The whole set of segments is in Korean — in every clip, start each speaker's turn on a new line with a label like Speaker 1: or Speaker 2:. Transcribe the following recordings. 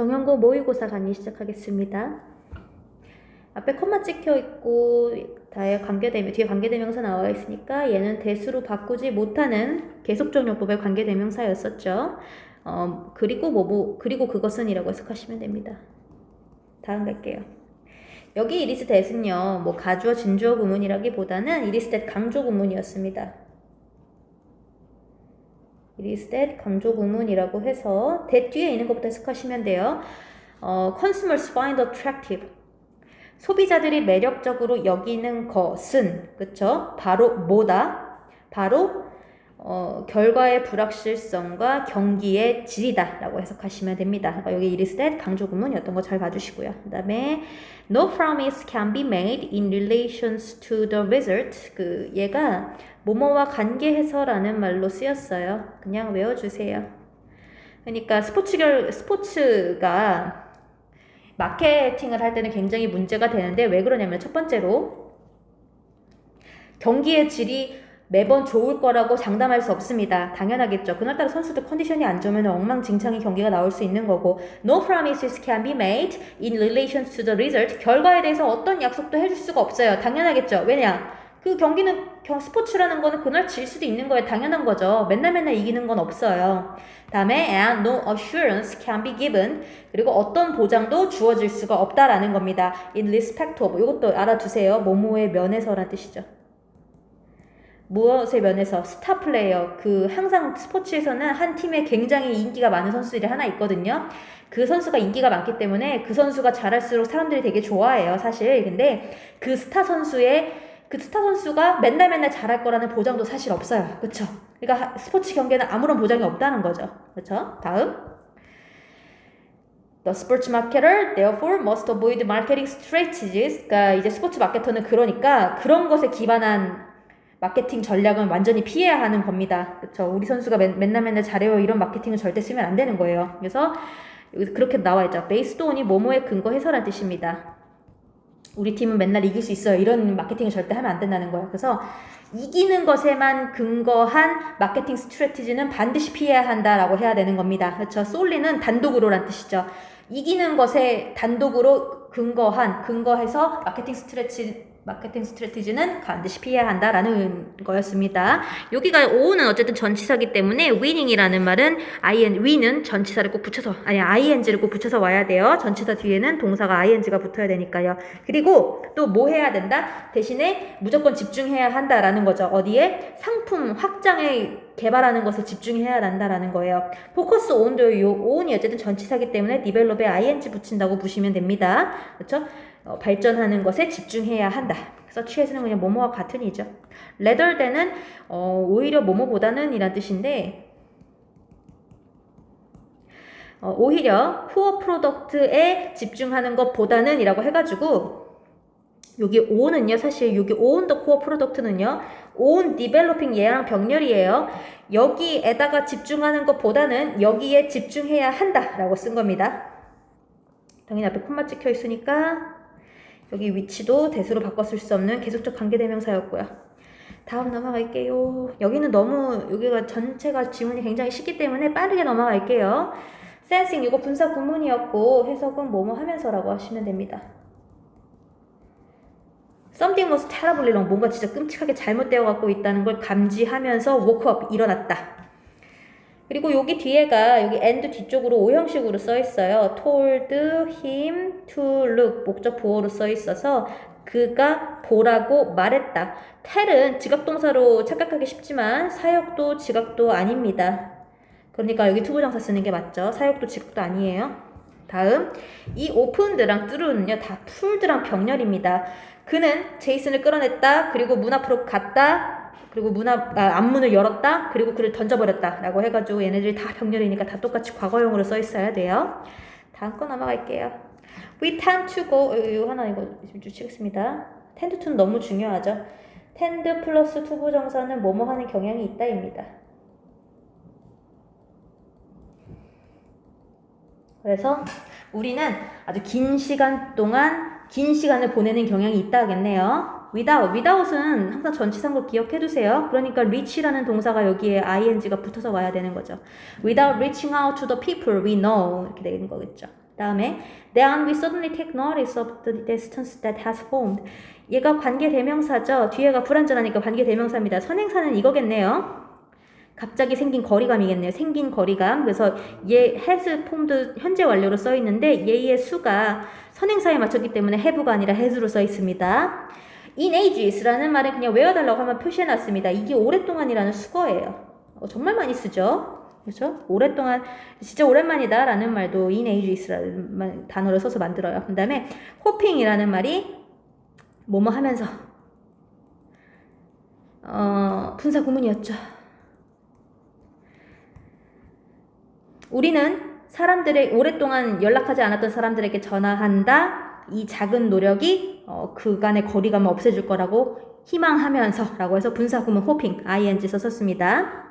Speaker 1: 정형고 모의고사 강의 시작하겠습니다. 앞에 콤마 찍혀 있고 다에 관계대명 뒤에 관계대명사 나와 있으니까 얘는 대수로 바꾸지 못하는 계속적용법의 관계대명사였었죠. 어, 그리고 뭐, 뭐 그리고 그것은이라고 해석하시면 됩니다. 다음 갈게요. 여기 이리스 대은요, 뭐 가주어 진주어 구문이라기보다는 이리스 대 강조 구문이었습니다. 이리스 대 강조 구문이라고 해서 대 뒤에 있는 것부터 해석하시면 돼요. 어, consumers find attractive. 소비자들이 매력적으로 여기는 것은 그쵸? 바로 뭐다? 바로 어, 결과의 불확실성과 경기의 질이다 라고 해석하시면 됩니다. 그러니까 여기 이리스 대 강조 구문이었던 거 잘 봐주시고요. 그 다음에 No promise can be made in relations to the result. 그 얘가 뭐뭐와 관계해서라는 말로 쓰였어요. 그냥 외워주세요. 그러니까 스포츠 결 스포츠가 마케팅을 할 때는 굉장히 문제가 되는데 왜 그러냐면 첫 번째로 경기의 질이 매번 좋을 거라고 장담할 수 없습니다. 당연하겠죠. 그날따라 선수들 컨디션이 안 좋으면 엉망진창의 경기가 나올 수 있는 거고 No promises can be made in relation to the result. 결과에 대해서 어떤 약속도 해줄 수가 없어요. 당연하겠죠. 왜냐? 그 경기는 스포츠라는 거는 그날 질 수도 있는 거예요. 당연한 거죠. 맨날 맨날 이기는 건 없어요. 다음에 and no assurance can be given. 그리고 어떤 보장도 주어질 수가 없다라는 겁니다. in respect of. 이것도 알아두세요. 뭐뭐의 면에서란 뜻이죠. 무엇의 면에서 스타 플레이어 그 항상 스포츠에서는 한 팀에 굉장히 인기가 많은 선수들이 하나 있거든요. 그 선수가 인기가 많기 때문에 그 선수가 잘할수록 사람들이 되게 좋아해요, 사실. 근데 그 스타 선수의 그 스타 선수가 맨날 맨날 잘할 거라는 보장도 사실 없어요. 그쵸? 그러니까 스포츠 경기에는 아무런 보장이 없다는 거죠. 그쵸? 다음. The sports marketer therefore must avoid marketing strategies. 그러니까 이제 스포츠 마케터는 그러니까 그런 것에 기반한 마케팅 전략은 완전히 피해야 하는 겁니다. 그렇죠? 우리 선수가 맨, 맨날 맨날 잘해요 이런 마케팅을 절대 쓰면 안 되는 거예요. 그래서 그렇게 나와 있죠. 베이스드 온이 뭐뭐에 근거해서란 뜻입니다. 우리 팀은 맨날 이길 수 있어요. 이런 마케팅을 절대 하면 안 된다는 거예요. 그래서 이기는 것에만 근거한 마케팅 스트레티지는 반드시 피해야 한다라고 해야 되는 겁니다. 그렇죠? 솔리는 단독으로란 뜻이죠. 이기는 것에 단독으로 근거한 근거해서 마케팅 스트레치 마케팅 스트레티지는 반드시 피해야 한다라는 거였습니다. 여기가 오는 어쨌든 전치사기 때문에 winning이라는 말은 ing win은 전치사를 꼭 붙여서 아니 ing를 꼭 붙여서 와야 돼요. 전치사 뒤에는 동사가 ing가 붙어야 되니까요. 그리고 또 뭐 해야 된다? 대신에 무조건 집중해야 한다라는 거죠. 어디에 상품 확장에 개발하는 것에 집중해야 한다라는 거예요. 포커스 온도 요 온이 어쨌든 전치사기 때문에 디벨롭에 ing 붙인다고 보시면 됩니다. 그렇죠? 어, 발전하는 것에 집중해야 한다. 그래서 취해서는 그냥 뭐뭐와 같은 이죠. rather than은 어, 오히려 뭐뭐보다는 이란 뜻인데 어, 오히려 코어 프로덕트에 집중하는 것보다는 이라고 해가지고 여기 O는요 사실 여기 own the core product는요 own developing 얘랑 병렬이에요 여기에다가 집중하는 것보다는 여기에 집중해야 한다 라고 쓴 겁니다 당연히 앞에 콤마 찍혀 있으니까 여기 위치도 대수로 쓸수 없는 계속적 관계대명사였고요. 다음 넘어갈게요. 여기는 너무 여기가 전체가 지문이 굉장히 쉽기 때문에 빠르게 넘어갈게요. 센싱 이거 분사 구문이었고 해석은 뭐뭐 하면서라고 하시면 됩니다. Something was terribly wrong. 뭔가 진짜 끔찍하게 잘못되어 갖고 있다는 걸 감지하면서 woke up 일어났다. 그리고 여기 뒤에가 여기 and 뒤쪽으로 오형식으로 써 있어요. told him to look 목적 보호로 써 있어서 그가 보라고 말했다. tell은 지각동사로 착각하기 쉽지만 사역도 지각도 아닙니다. 그러니까 여기 투부정사 쓰는 게 맞죠. 사역도 지각도 아니에요. 다음 이 오픈드랑 뚜루는요 다 풀드랑 병렬입니다. 그는 제이슨을 끌어냈다. 그리고 문 앞으로 갔다. 그리고 문 앞, 아, 앞문을 열었다. 그리고 그를 던져버렸다. 라고 해가지고 얘네들이 다 병렬이니까 다 똑같이 과거형으로 써 있어야 돼요. 다음 거 넘어갈게요. We tend to go, 이거 하나 이거 좀 치겠습니다. tend to는 너무 중요하죠. tend 플러스 투부정사는 뭐뭐 하는 경향이 있다입니다. 그래서 우리는 아주 긴 시간 동안 긴 시간을 보내는 경향이 있다 하겠네요. Without, without은 항상 전치사인 기억해 두세요. 그러니까 reach라는 동사가 여기에 ing가 붙어서 와야 되는 거죠. without reaching out to the people we know 이렇게 되는 거겠죠. 다음에 then we suddenly take notice of the distance that has formed. 얘가 관계 대명사죠. 뒤에가 불완전하니까 관계 대명사입니다. 선행사는 이거겠네요. 갑자기 생긴 거리감이겠네요. 생긴 거리감. 그래서 얘 has formed 현재 완료로 써 있는데 얘의 수가 선행사에 맞췄기 때문에 have가 아니라 has로 써 있습니다. In ages라는 말은 그냥 외워달라고 하면 표시해 놨습니다. 이게 오랫동안이라는 수거예요. 어, 정말 많이 쓰죠. 그렇죠? 오랫동안 진짜 오랜만이다라는 말도 in ages라는 말- 단어를 써서 만들어요. 그다음에 hopping이라는 말이 뭐뭐 하면서 어, 분사 구문이었죠. 우리는 사람들의 오랫동안 연락하지 않았던 사람들에게 전화한다. 이 작은 노력이 어, 그간의 거리감을 없애줄 거라고 희망하면서 라고 해서 분사 구문 호핑 ing 썼습니다.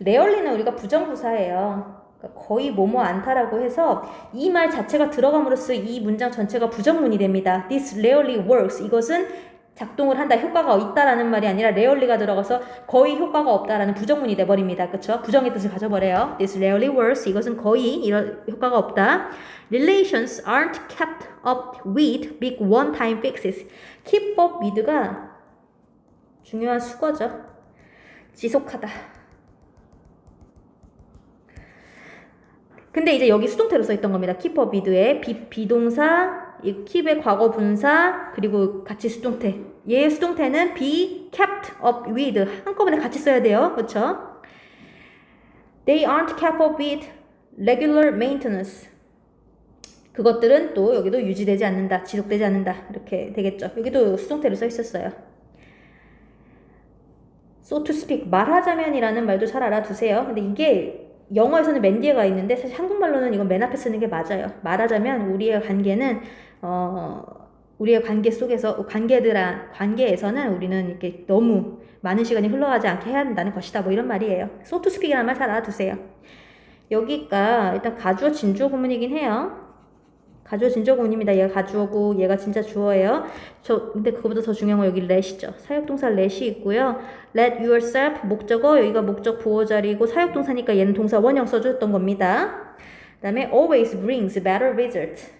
Speaker 1: 레얼리는 우리가 부정부사예요. 그러니까 거의 뭐뭐 않다라고 해서 이 말 자체가 들어감으로써 이 문장 전체가 부정문이 됩니다. This rarely works. 이것은 작동을 한다, 효과가 있다라는 말이 아니라 rarely가 들어가서 거의 효과가 없다라는 부정문이 돼버립니다. 그쵸? 부정의 뜻을 가져버려요. This rarely works. 이것은 거의 이런 효과가 없다. Relations aren't kept up with big one-time fixes. keep up with가 중요한 수거죠. 지속하다. 근데 이제 여기 수동태로 써 있던 겁니다. keep up with의 비, 비동사, 이 keep의 과거 분사, 그리고 같이 수동태. 얘의 수동태는 be kept up with 한꺼번에 같이 써야 돼요. 그렇죠? They aren't kept up with regular maintenance. 그것들은 또 여기도 유지되지 않는다, 지속되지 않는다 이렇게 되겠죠. 여기도 수동태로 써 있었어요. so to speak 말하자면이라는 말도 잘 알아두세요. 근데 이게 영어에서는 맨 뒤에가 있는데 사실 한국말로는 이건 맨 앞에 쓰는 게 맞아요. 말하자면 우리의 관계는 어 우리의 관계 속에서 관계들아 관계에서는 우리는 이렇게 너무 많은 시간이 흘러가지 않게 해야 한다는 것이다. 뭐 이런 말이에요. to speak이라는 말 잘 알아두세요. 여기가 일단 가주어 진주어 구문이긴 해요. 가주어 진주어 구문입니다. 얘가 가주어고 얘가 진짜 주어예요. 저 근데 그거보다 더 중요한 건 여기 let이죠. 사역동사 let이 있고요. let yourself 목적어 여기가 목적 보호 자리고 사역동사니까 얘는 동사 원형 써줬던 겁니다. 그다음에 always brings better result.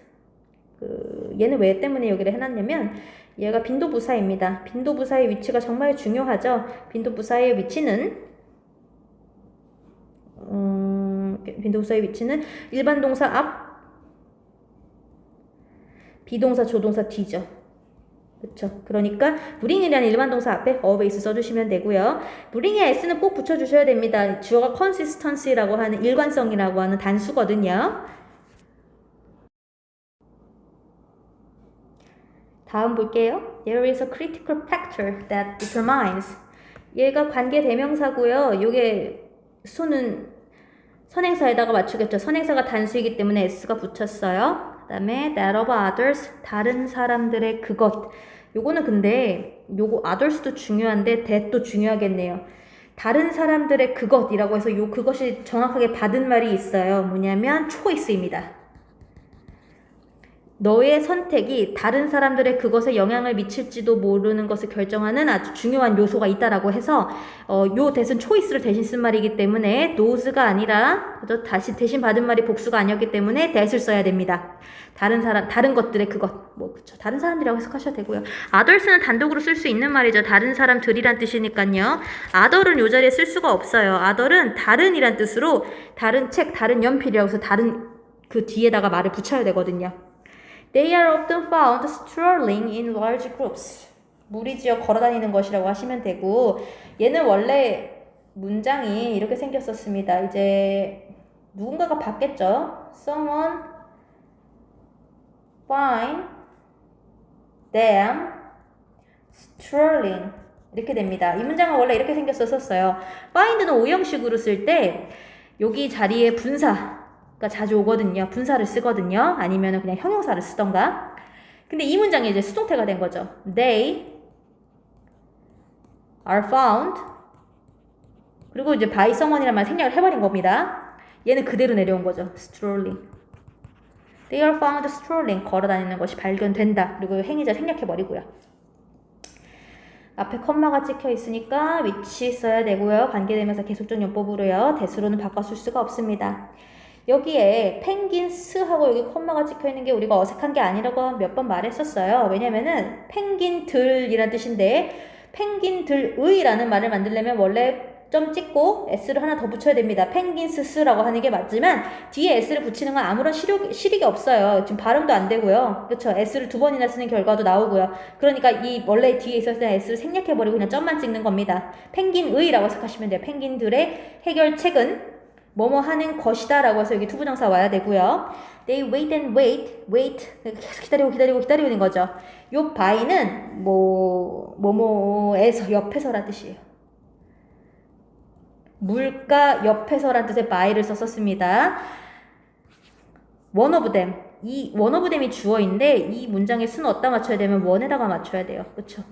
Speaker 1: 그 얘는 왜 때문에 여기를 해놨냐면 얘가 빈도부사입니다. 빈도부사의 위치가 정말 중요하죠. 빈도부사의 위치는 음, 빈도부사의 위치는 일반 동사 앞 비동사 조동사 뒤죠. 그렇죠. 그러니까 bring이라는 일반 동사 앞에 always 써주시면 되고요. bring에 s는 꼭 붙여주셔야 됩니다. 주어가 consistency라고 하는 일관성이라고 하는 단수거든요. 다음 볼게요. There is a critical factor that determines. 얘가 관계 대명사고요. 요게 수는 선행사에다가 맞추겠죠. 선행사가 단수이기 때문에 s가 붙였어요. 그다음에 that of others 다른 사람들의 그것. 요거는 근데 요거 others도 중요한데 that도 중요하겠네요. 다른 사람들의 그것이라고 해서 요 그것이 정확하게 받은 말이 있어요. 뭐냐면 choice입니다. 너의 선택이 다른 사람들의 그것에 영향을 미칠지도 모르는 것을 결정하는 아주 중요한 요소가 있다라고 해서 어, 요 대신 초이스를 대신 쓴 말이기 때문에 노즈가 아니라? 다시 대신 받은 말이 복수가 아니었기 때문에 that을 써야 됩니다. 다른 사람 다른 것들의 그것 뭐 그쵸 다른 사람들이라고 해석하셔도 되고요. others는 단독으로 쓸 수 있는 말이죠. 다른 사람들이란 뜻이니까요. other은 요 자리에 쓸 수가 없어요. other은 다른이란 뜻으로 다른 책, 다른 연필이라고 해서 다른 그 뒤에다가 말을 붙여야 되거든요. They are often found strolling in large groups. 무리 지어 걸어다니는 것이라고 하시면 되고 얘는 원래 문장이 이렇게 생겼었습니다. 이제 누군가가 봤겠죠. Someone find them strolling 이렇게 됩니다. 이 문장은 원래 이렇게 생겼었어요. find는 오형식으로 쓸 때 여기 자리에 분사 가 자주 오거든요. 분사를 쓰거든요. 아니면 그냥 형용사를 쓰던가. 근데 이 문장이 이제 수동태가 된 거죠. They are found. 그리고 이제 by someone이란 말 생략을 해버린 겁니다. 얘는 그대로 내려온 거죠. strolling. They are found strolling. 걸어다니는 것이 발견된다. 그리고 행위자 생략해버리고요. 앞에 컴마가 찍혀 있으니까 위치 써야 되고요. 관계되면서 계속적 용법으로요. 대수로는 바꿔 쓸 수가 없습니다. 여기에 펭귄스하고 여기 콤마가 찍혀 있는 게 우리가 어색한 게 아니라고 몇 번 말했었어요. 왜냐면은 펭귄들이란 뜻인데 펭귄들의라는 말을 만들려면 원래 점 찍고 s를 하나 더 붙여야 됩니다. 펭귄스스라고 하는 게 맞지만 뒤에 s를 붙이는 건 아무런 실효, 실익이 없어요. 지금 발음도 안 되고요. 그렇죠. s를 두 번이나 쓰는 결과도 나오고요. 그러니까 이 원래 뒤에 있었을 때 s를 생략해버리고 그냥 점만 찍는 겁니다. 펭귄의라고 생각하시면 돼요. 펭귄들의 해결책은 뭐뭐 하는 것이다 라고 해서 여기 투부정사 와야 되고요. They wait and wait, wait. 계속 기다리고 기다리고 있는 거죠. 요 by는 뭐, 뭐뭐에서 옆에서란 뜻이에요. 물가 옆에서란 뜻의 by를 썼었습니다. one of them. 이 one of them이 주어인데 이 문장의 수는 어디다 맞춰야 되면 one에다가 맞춰야 돼요. 그쵸?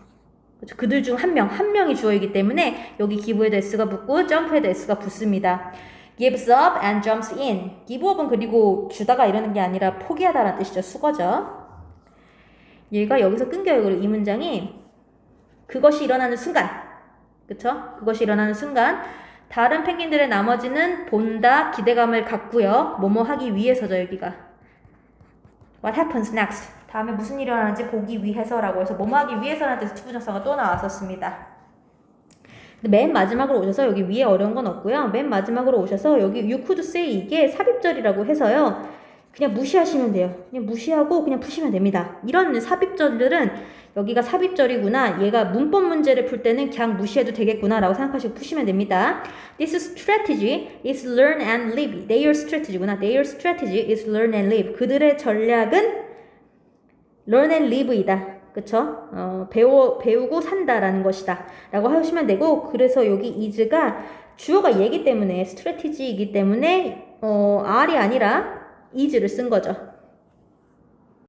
Speaker 1: 그쵸? 그들 중 한 명, 한 명이 주어이기 때문에 여기 기부에도 s가 붙고 점프에도 s가 붙습니다. Gives up and jumps in. give up은 그리고 주다가 이러는 게 아니라 포기하다라는 뜻이죠. 수거죠. 얘가 여기서 끊겨요. 그리고 이 문장이 그것이 일어나는 순간. 그쵸? 그것이 일어나는 순간 다른 펭귄들의 나머지는 본다, 기대감을 갖고요. 뭐뭐 하기 위해서죠, 여기가. What happens next? 다음에 무슨 일이 일어나는지 보기 위해서라고 해서 뭐뭐 하기 위해서라는 뜻의 투부정사가 또 나왔었습니다. 맨 마지막으로 오셔서 여기 위에 어려운 건 없고요. 맨 마지막으로 오셔서 여기 say 이게 삽입절이라고 해서요. 그냥 무시하시면 돼요. 그냥 무시하고 그냥 푸시면 됩니다. 이런 삽입절들은 여기가 삽입절이구나. 얘가 문법 문제를 풀 때는 그냥 무시해도 되겠구나 라고 생각하시고 푸시면 됩니다. This strategy is learn and live. Their strategy구나. Their strategy is learn and live. 그들의 전략은 learn and live이다. 그쵸? 어, 배워, 배우고 산다라는 것이다. 라고 하시면 되고, 그래서 여기 is가 주어가 얘기 때문에, strategy이기 때문에, 어, R이 아니라 is를 쓴 거죠.